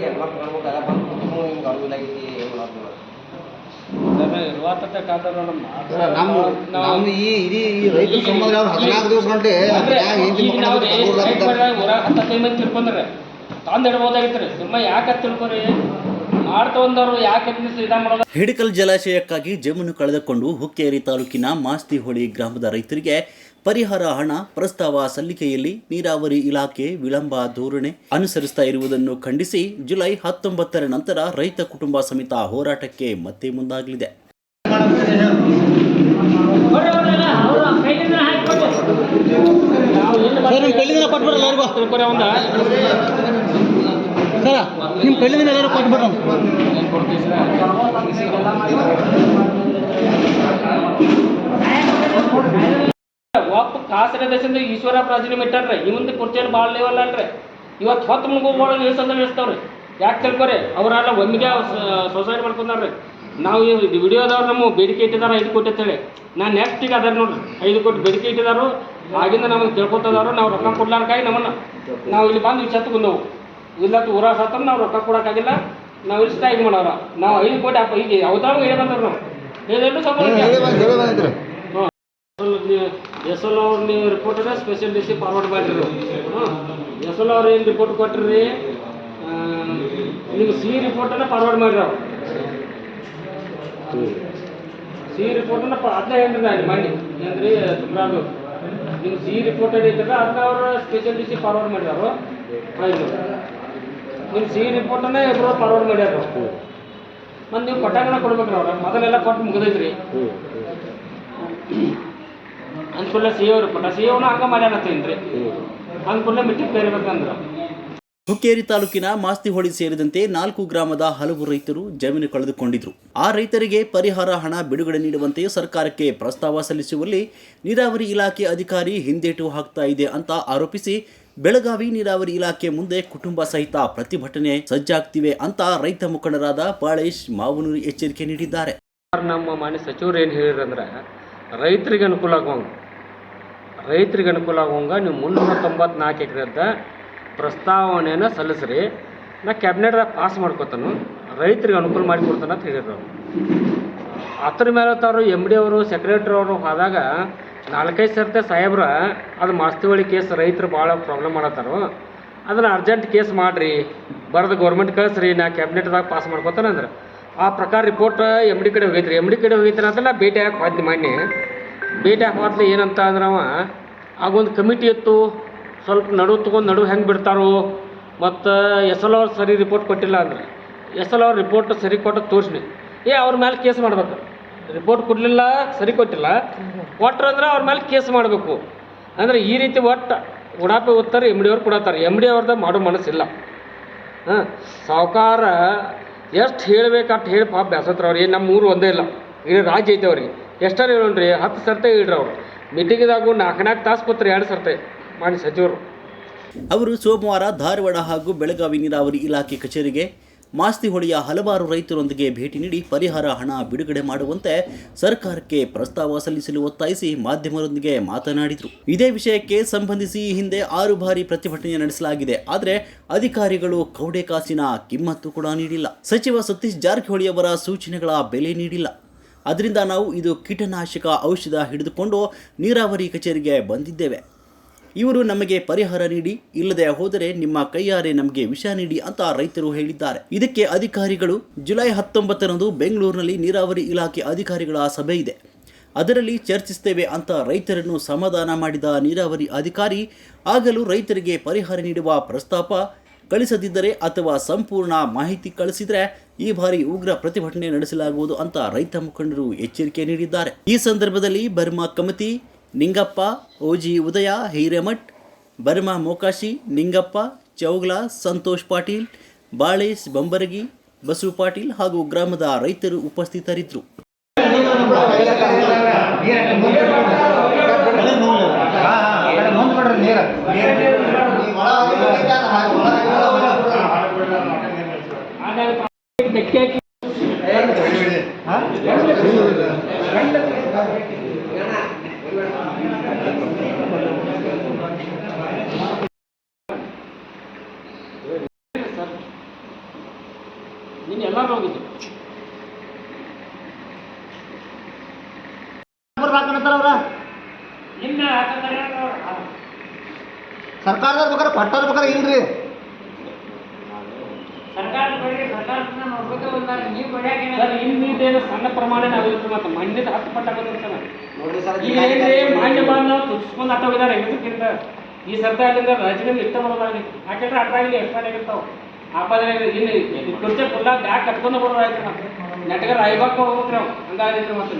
ಹೆಣ್ಮಕ್ಳು ಎಲ್ಲ ಬಂದು ಆಗೈತಿ ಏನು ಮಾಡೋದು ನಮ್ಮ ಈ ಇಡೀ ಈ ರೈತರ ಸಂಬಂಧ ಹದಿನಾಲ್ಕು ದಿವಸ ಗಂಟೆ ಹತ್ತೈದು ಮಂದಿ ತಿಳ್ಕೊಂಡ್ರೆ ತಂದು ಇಡ್ಬೋದಾಗಿತ್ತು ಸುಮ್ಮ ಯಾಕೆ ತಿಳ್ಕೊರಿ? ಹಿಡಕಲ್ ಜಲಾಶಯಕ್ಕಾಗಿ ಜಮೀನು ಕಳೆದುಕೊಂಡು ಹುಕ್ಕೇರಿ ತಾಲೂಕಿನ ಮಾಸ್ತಿಹೊಳಿ ಗ್ರಾಮದ ರೈತರಿಗೆ ಪರಿಹಾರ ಹಣ ಪ್ರಸ್ತಾವ ಸಲ್ಲಿಕೆಯಲ್ಲಿ ನೀರಾವರಿ ಇಲಾಖೆ ವಿಳಂಬ ಧೋರಣೆ ಅನುಸರಿಸ್ತಾ ಇರುವುದನ್ನು ಖಂಡಿಸಿ ಜುಲೈ ಹತ್ತೊಂಬತ್ತರ ನಂತರ ರೈತ ಕುಟುಂಬ ಸಮಿತ ಹೋರಾಟಕ್ಕೆ ಮತ್ತೆ ಮುಂದಾಗಲಿದೆ. ಒಂದ. ಸರ ನಿಮ್ಮ ಕೈಲಿ ದಿನ ಎಲ್ಲರೂ ಕೊಡ್ತೀವಿ ಒಪ್ಪ ಕಾಸರ ದೇಶದಿಂದ ಈಶ್ವರ ಪ್ರಾಚೀನ ಇಟ್ಟಾರ್ರಿ ಮುಂದೆ ಕುರ್ಚಿಯಲ್ಲಿ ಭಾಳ ಲೆವೆಲ್ ಅಲ್ರಿ. ಇವತ್ತು ಹೊತ್ತು ಮುಳುಗೋಗಳು ನಿಲ್ಸಂದ್ರೆ ನಿಲ್ಸ್ತಾವ್ರಿ ಯಾಕೆ ತಿಳ್ಕೊರಿ? ಅವರೆಲ್ಲ ಒಮ್ಮಿಗೆ ಸೊಸೈಟಿ ಮಾಡ್ಕೊಂಡಾರ್ರಿ. ನಾವು ಈ ವಿಡಿಯೋದವ್ರು ನಮ್ಮ ಬೇಡಿಕೆ ಇಟ್ಟಿದಾರ, ಐದು ಕೋಟಿ ಅಂತೇಳಿ ನಾನು ಈಗ ಅದಾರ ನೋಡ್ರಿ. ಐದು ಕೋಟಿ ಬೇಡಿಕೆ ಇಟ್ಟಿದಾರು. ಆಗಿಂದ ನಮಗೆ ತಿಳ್ಕೊತದಾರು ನಾವು ರೊಕ್ಕ ಕೊಡ್ಲಾರ್ಕಾಗಿ ನಮ್ಮನ್ನ. ನಾವು ಇಲ್ಲಿ ಬಂದು ವಿಚಾರ ಬಂದವು ಇಲ್ಲ ಊರಾಗ ಸತ್ತ ನಾವು ರೊಕ್ಕ ಕೊಡೋಕ್ಕಾಗಿಲ್ಲ. ನಾವು ಇಲ್ಲಿ ಸ್ಟ್ರೈಕ್ ಮಾಡೋರ ನಾವು ಐದು ಕೋಟಿ ಅಪ್ಪ ಈಗ ಯಾವ್ದಾಗ ಹೇಳಿ ಬಂದವ್ರು ನಾವು. ಹೇಳಿ ಸಂಬಳ ಹೇಳಿ ಬಂದ್ ಹೇಳಿ ಬಂದಿದ್ರಿ ಎಸ್ ಎಲ್ ಅವ್ರು ನೀವು reporter special D C forward ಮಾಡಿರಿ. ಎಸ್ ಎಲ್ ಅವ್ರು ಏನು ರಿಪೋರ್ಟ್ ಕೊಟ್ಟಿರಿ ನಿಮ್ಗೆ ಸಿ ರಿಪೋರ್ಟನ್ನ ಫಾರ್ವರ್ಡ್ ಮಾಡಿರಿ ಅವ್ರು. ಸಿ ರಿಪೋರ್ಟನ್ನ ಅದನ್ನ ಹೇಳ್ರಿ ನಾನು ಮಾಡಿ ಏನ್ರಿ ಸುಮ್ರಾದು ನಿಮ್ಗೆ ಸಿ ರಿಪೋರ್ಟ್ ಐತಲ್ಲ ಅದನ್ನ ಅವರು ಸ್ಪೆಷಲ್ ಡಿ ಸಿ ಫಾರ್ವರ್ಡ್ ಮಾಡಿದ್ರು ಆಯ್ತು. ನಿಮ್ಮ ಸಿ ರಿಪೋರ್ಟನ್ನೇ ಇಬ್ಬರು ಫಾರ್ವರ್ಡ್ ಮಾಡ್ಯಾರ ಮತ್ತು ನೀವು ಕೊಟ್ಟಾಗನ ಕೊಡ್ಬೇಕ್ರಿ ಅವ್ರ ಮೊದಲೆಲ್ಲ ಕೊಟ್ಟು ಮುಗಿದೈತ್ರಿ. ಅಂದ್ಕೂಡಲೇ ಸಿ ಅವ್ರು ಕೊಟ್ಟ ಸಿ ಅವನು ಹಂಗ ಮಾಡ್ಯಾನತ್ತೇನ್ರಿ. ಅಂದ್ಕೂಡಲೇ ಮಿಟ್ಟಿಗೆ ಕರಿಬೇಕಂದ್ರ ಹುಕ್ಕೇರಿ ತಾಲೂಕಿನ ಮಾಸ್ತಿಹೊಳಿ ಸೇರಿದಂತೆ ನಾಲ್ಕು ಗ್ರಾಮದ ಹಲವು ರೈತರು ಜಮೀನು ಕಳೆದುಕೊಂಡಿದ್ರು. ಆ ರೈತರಿಗೆ ಪರಿಹಾರ ಹಣ ಬಿಡುಗಡೆ ನೀಡುವಂತೆ ಸರ್ಕಾರಕ್ಕೆ ಪ್ರಸ್ತಾವ ಸಲ್ಲಿಸುವಲ್ಲಿ ನೀರಾವರಿ ಇಲಾಖೆ ಅಧಿಕಾರಿ ಹಿಂದೇಟು ಹಾಕ್ತಾ ಇದೆ ಅಂತ ಆರೋಪಿಸಿ ಬೆಳಗಾವಿ ನೀರಾವರಿ ಇಲಾಖೆ ಮುಂದೆ ಕುಟುಂಬ ಸಹಿತ ಪ್ರತಿಭಟನೆ ಸಜ್ಜಾಗ್ತಿವೆ ಅಂತ ರೈತ ಮುಖಂಡರಾದ ಬಾಳೇಶ್ ಮಾವನೂರು ಎಚ್ಚರಿಕೆ ನೀಡಿದ್ದಾರೆ. ನಮ್ಮ ಮಾನ್ಯ ಸಚಿವರು ಏನು ಹೇಳಿರಂದ್ರೆ ರೈತರಿಗೆ ಅನುಕೂಲ ಆಗುವಂಗೆ, ರೈತರಿಗೆ ಅನುಕೂಲ ಆಗುವಂಗ ನೀವು ಮುನ್ನೂರ ತೊಂಬತ್ನಾಲ್ಕು ಎಕರೆದ ಪ್ರಸ್ತಾವನೆಯನ್ನು ಸಲ್ಲಿಸ್ರಿ. ನಾ ಕ್ಯಾಬಿನೆಟ್ದಾಗ ಪಾಸ್ ಮಾಡ್ಕೊತಾನು, ರೈತರಿಗೆ ಅನುಕೂಲ ಮಾಡಿ ಕೊಡ್ತಾನೆ ಅಂತ ಹೇಳಿದ್ರು ಅದ್ರ ಮೇಲೆ ತಾರು ಎಂ ಡಿ ಅವರು ಸೆಕ್ರೆಟ್ರಿ ಅವರು ಹೋದಾಗ ನಾಲ್ಕೈದು ಸರ್ತೆ ಸಾಹೇಬ್ರ, ಅದು ಮಾಸ್ತಿವಳಿ ಕೇಸ್ ರೈತರು ಭಾಳ ಪ್ರಾಬ್ಲಮ್ ಮಾಡತ್ತಾರು. ಅದನ್ನು ಅರ್ಜೆಂಟ್ ಕೇಸ್ ಮಾಡಿರಿ, ಬರೆದು ಗೌರ್ಮೆಂಟ್ ಕಳಿಸ್ರಿ, ನಾ ಕ್ಯಾಬಿನೆಟ್ದಾಗ ಪಾಸ್ ಮಾಡ್ಕೊತಾನೆ ಅಂದ್ರೆ. ಆ ಪ್ರಕಾರ ರಿಪೋರ್ಟ್ ಎಂ ಡಿ ಕಡೆ ಹೋಗೈತ್ರಿ. ಎಂ ಡಿ ಕಡೆ ಹೋಗೈತ್ರಿ ಅಂತ ನಾ ಭೇಟಿ ಹಾಕಿ ಹೋದ್ನಿ ಮೊನ್ನೆ. ಭೇಟಿ ಹಾಕಿ ಹೋದ್ಲಿ ಏನಂತ ಅಂದ್ರೆ ಅವ, ಆಗೊಂದು ಕಮಿಟಿ ಇತ್ತು, ಸ್ವಲ್ಪ ನಡು ತೊಗೊಂಡು ನಡು ಹೆಂಗೆ ಬಿಡ್ತಾರೋ, ಮತ್ತು ಎಸ್ ಎಲ್ ಅವ್ರು ಸರಿ ರಿಪೋರ್ಟ್ ಕೊಟ್ಟಿಲ್ಲ ಅಂದ್ರೆ. ಎಸ್ ಎಲ್ ಅವ್ರ ರಿಪೋರ್ಟ್ ಸರಿ ಕೊಟ್ಟು ತೋರಿಸ್ನಿ. ಏ ಅವ್ರ ಮೇಲೆ ಕೇಸ್ ಮಾಡ್ಬೇಕು. ರಿಪೋರ್ಟ್ ಕೊಡಲಿಲ್ಲ, ಸರಿ ಕೊಟ್ಟಿಲ್ಲ. ಕೊಟ್ರು ಅಂದ್ರೆ ಅವ್ರ ಮೇಲೆ ಕೇಸ್ ಮಾಡಬೇಕು. ಅಂದ್ರೆ ಈ ರೀತಿ ಒಟ್ಟು ಉಡಾಪೆ ಓದ್ತಾರೆ, ಎಂ ಡಿ ಅವ್ರು ಕೊಡತ್ತಾರೆ ಎಂ ಡಿ ಅವ್ರದ್ದು ಮಾಡೋ ಮನಸ್ಸಿಲ್ಲ. ಹಾಂ, ಸಾವುಕಾರ ಎಷ್ಟು ಹೇಳ್ಬೇಕು ಅಷ್ಟು ಹೇಳಿ ಪಾಪ ಬ್ಯಾಸತ್ರ ಅವ್ರಿಗೆ ನಮ್ಮ ಊರು ಒಂದೇ ಇಲ್ಲ. ಇಡೀ ರಾಜ್ಯ ಐತೆ ಅವ್ರಿಗೆ. ಎಷ್ಟಾರು ಹೇಳೋಣ್ರಿ? ಹತ್ತು ಸರ್ತೆ ಇಡ್ರಿ ಅವ್ರು. ಮೀಟಿಂಗ್ದಾಗು ನಾಲ್ಕು ನಾಲ್ಕು ತಾಸು ಕೂತ್ರಿ ಎರಡು ಸರ್ತೆ ಮಾಡಿ ಸಚಿವರು. ಅವರು ಸೋಮವಾರ ಧಾರವಾಡ ಹಾಗೂ ಬೆಳಗಾವಿ ನೀರಾವರಿ ಇಲಾಖೆ ಕಚೇರಿಗೆ ಮಾಸ್ತಿಹೊಳಿಯ ಹಲವಾರು ರೈತರೊಂದಿಗೆ ಭೇಟಿ ನೀಡಿ ಪರಿಹಾರ ಹಣ ಬಿಡುಗಡೆ ಮಾಡುವಂತೆ ಸರ್ಕಾರಕ್ಕೆ ಪ್ರಸ್ತಾವ ಸಲ್ಲಿಸಲು ಒತ್ತಾಯಿಸಿ ಮಾಧ್ಯಮರೊಂದಿಗೆ ಮಾತನಾಡಿದರು. ಇದೇ ವಿಷಯಕ್ಕೆ ಸಂಬಂಧಿಸಿ ಹಿಂದೆ ಆರು ಬಾರಿ ಪ್ರತಿಭಟನೆ ನಡೆಸಲಾಗಿದೆ. ಆದರೆ ಅಧಿಕಾರಿಗಳು ಕೌಡೆ ಕಾಸಿನ ಕಿಮ್ಮತ್ತು ಕೂಡ ನೀಡಿಲ್ಲ. ಸಚಿವ ಸತೀಶ್ ಜಾರಕಿಹೊಳಿ ಅವರ ಸೂಚನೆಗಳ ಬೆಲೆ ನೀಡಿಲ್ಲ. ಅದರಿಂದ ನಾವು ಇದು ಕೀಟನಾಶಕ ಔಷಧ ಹಿಡಿದುಕೊಂಡು ನೀರಾವರಿ ಕಚೇರಿಗೆ ಬಂದಿದ್ದೇವೆ. ಇವರು ನಮಗೆ ಪರಿಹಾರ ನೀಡಿ, ಇಲ್ಲದೆ ಹೋದರೆ ನಿಮ್ಮ ಕೈಯಾರೆ ನಮಗೆ ವಿಷ ನೀಡಿ ಅಂತ ರೈತರು ಹೇಳಿದ್ದಾರೆ. ಇದಕ್ಕೆ ಅಧಿಕಾರಿಗಳು, ಜುಲೈ ಹತ್ತೊಂಬತ್ತರಂದು ಬೆಂಗಳೂರಿನಲ್ಲಿ ನೀರಾವರಿ ಇಲಾಖೆ ಅಧಿಕಾರಿಗಳ ಸಭೆ ಇದೆ. ಅದರಲ್ಲಿ ಚರ್ಚಿಸುತ್ತೇವೆ ಅಂತ ರೈತರನ್ನು ಸಮಾಧಾನ ಮಾಡಿದ ನೀರಾವರಿ ಅಧಿಕಾರಿ, ಆಗಲೂ ರೈತರಿಗೆ ಪರಿಹಾರ ನೀಡುವ ಪ್ರಸ್ತಾಪ ಕಳಿಸದಿದ್ದರೆ ಅಥವಾ ಸಂಪೂರ್ಣ ಮಾಹಿತಿ ಕಳಿಸಿದರೆ ಈ ಬಾರಿ ಉಗ್ರ ಪ್ರತಿಭಟನೆ ನಡೆಸಲಾಗುವುದು ಅಂತ ರೈತ ಮುಖಂಡರು ಎಚ್ಚರಿಕೆ ನೀಡಿದ್ದಾರೆ. ಈ ಸಂದರ್ಭದಲ್ಲಿ ಬರ್ಮಾ ಕಮತಿ ನಿಂಗಪ್ಪ, ಓಜಿ ಉದಯ, ಹಿರೇಮಠ್, ಬರ್ಮಾ ಮೋಕಾಶಿ, ನಿಂಗಪ್ಪ, ಚೌಗ್ಲಾ, ಸಂತೋಷ್ ಪಾಟೀಲ್, ಬಾಳೇಶ್ ಬಂಬರಗಿ ಬಸು ಪಾಟೀಲ್ ಹಾಗೂ ಗ್ರಾಮದ ರೈತರು ಉಪಸ್ಥಿತರಿದ್ದರು. ಹಾಕಣತ್ತಾರ ಅವ್ರ? ಸರ್ಕಾರದವ್ರ ಬೇಕಾರೆ ಕೊಟ್ಟಾರ ಬೇಕಾರೆ ಇಲ್ರಿ ಇನ್ನೇನು ಸಣ್ಣ ಪ್ರಮಾಣ ನಾವು ಯೂಸ್ ಮತ್ತೆ ಮಂಡ್ಯದ ಹತ್ತು ಪಟ್ಟ ಬಂದ್ರೆ ನೋಡ್ರಿ ಸರ್ ಏನ್ರಿ? ಮಂಡ್ಯ ಬಂದು ನಾವು ತುರ್ಸ್ಕೊಂಡು ಹೋಗಿದ್ದಾರೆ ಹೆಂಗಸಕ್ಕಿಂತ ಈ ಸರ್ಕಾರದಿಂದ ರಾಜ್ಯದಲ್ಲಿ ಇಟ್ಟ ಬರೋದಾಗಿ ಯಾಕೆಂದ್ರೆ ಅಟ್ರಾಗಲಿ ಎಕ್ಸ್ಪಾಂಡ್ ಆಗಿರ್ತಾವ? ಆಪಾದ್ರೆ ಇಲ್ಲಿ ಕುರ್ಚೆ ಫುಲ್ಲ ಬ್ಯಾಗ್ ಕಟ್ಕೊಂಡು ಬರೋದಾಯ್ತು. ನಮ್ಗೆ ನೆಟ್ಗೆ ರಾಯ್ಬಾಕ್ ಹೋಗ್ಬೇಕು ನಾವು ಹಂಗಾಗಿತ್ತು ಮತ್ತೆ?